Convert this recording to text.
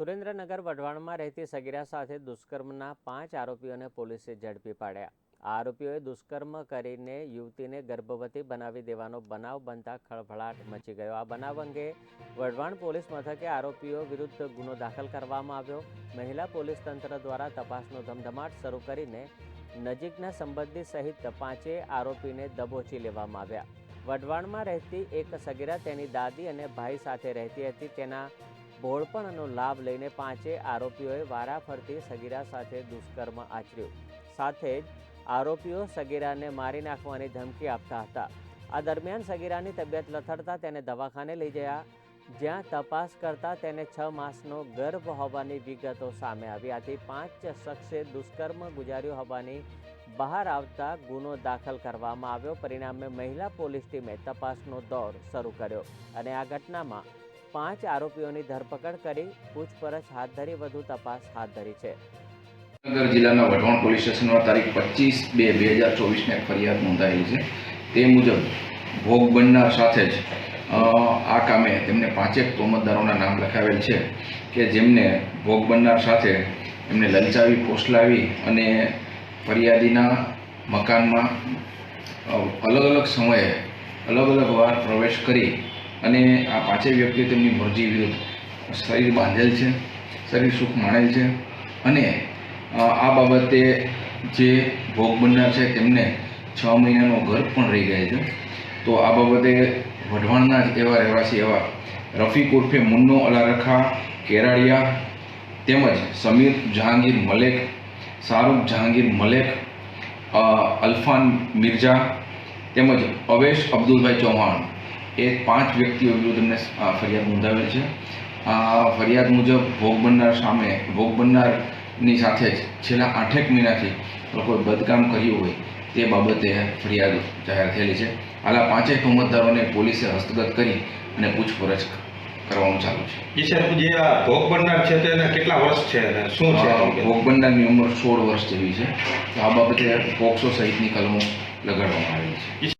સુરેન્દ્રનગર વઢવાણમાં રહેતી સગીરા સાથે દુષ્કર્મના પાંચ આરોપીઓને પોલીસે ઝડપી પાડ્યા. આ આરોપીઓએ દુષ્કર્મ કરીને યુવતીને ગર્ભવતી બનાવી દેવાનો બનાવ બનતા ખળભળાટ મચી ગયો. આ બનાવ અંગે વઢવાણ પોલીસ મથકે આરોપીઓ વિરુદ્ધ ગુનો દાખલ કરવામાં આવ્યો. મહિલા પોલીસ તંત્ર દ્વારા તપાસનો ધમધમાટ શરૂ કરીને નજીકના સંબંધી સહિત પાંચેય આરોપીને દબોચી લેવામાં આવ્યા. વઢવાણમાં રહેતી એક સગીરા તેની દાદી અને ભાઈ સાથે રહેતી હતી. તેના ભોળપણનો લાભ લઈને પાંચે આરોપીઓએ વારાફરતી સગીરા સાથે દુષ્કર્મ આચર્યું. સાથે જ આરોપીઓ સગીરાને મારી નાખવાની ધમકી આપતા હતા. આ દરમિયાન સગીરાની તબિયત લથડતા તેને દવાખાને લઈ ગયા. જ્યાં તપાસ કરતા તેને છ માસનો ગર્ભ હોવાની વિગતો સામે આવી. આથી પાંચ શખ્સે દુષ્કર્મ ગુજાર્યું હોવાની બહાર આવતા ગુનો દાખલ કરવામાં આવ્યો. પરિણામે મહિલા પોલીસ ટીમે તપાસનો દોર શરૂ કર્યો અને આ ઘટનામાં પાંચ આરોપીઓની ધરપકડ કરી પૂછપરછ હાથ ધરી વધુ તપાસ હાથ ધરી છે. નગર જિલ્લાના વઢવાણ પોલીસ સ્ટેશનમાં તારીખ પચીસ બે બે હજાર ચોવીસને ફરિયાદ નોંધાયેલી છે. તે મુજબ ભોગ બનનાર સાથે જ આ કામે તેમને પાંચેક તોમતદારોના નામ લખાવેલ છે કે જેમને ભોગ બનનાર સાથે એમને લલચાવી ફોસલાવી અને ફરિયાદીના મકાનમાં અલગ અલગ સમયે અલગ અલગ વાર પ્રવેશ કરી અને આ પાંચેય વ્યક્તિઓ તેમની મરજી વિરુદ્ધ શરીર બાંધેલ છે, શરીર સુખ માણેલ છે અને આ બાબતે જે ભોગ બનનાર છે તેમને છ મહિનાનો ગર્ભ પણ રહી ગયેલ છે. તો આ બાબતે વઢવાણના જ એવા રહેવાસી એવા રફીક ઉર્ફે મુન્નો અલારખા, કેરાળિયા તેમજ સમીર જહાંગીર મલેક, શાહરૂખ જહાંગીર મલેક અલ્ફાન મિર્ઝા તેમજ અવેશ અબ્દુલભાઈ ચૌહાણ એ પાંચ વ્યક્તિઓ વિરુદ્ધ એમને ફરિયાદ નોંધાવેલ છે. આ ફરિયાદ મુજબ ભોગ બનનાર સામે ભોગ બનનારની સાથે જ છેલ્લા આઠેક મહિનાથી લોકોએ બદકામ કર્યું હોય તે બાબતે ફરિયાદ જાહેર થયેલી છે. હાલ પાંચેક પાંચેય તોમતદારોને પોલીસે હસ્તગત કરી અને પૂછપરછ કરવાનું ચાલુ છે. જે સર જે આ ભોગ બનનાર છે તેને કેટલા વર્ષ છે? અને શું છે? ભોગ બનનારની ઉંમર સોળ વર્ષ જેવી છે. તો આ બાબતે પોક્સો સહિતની કલમો લગાડવામાં આવેલી છે.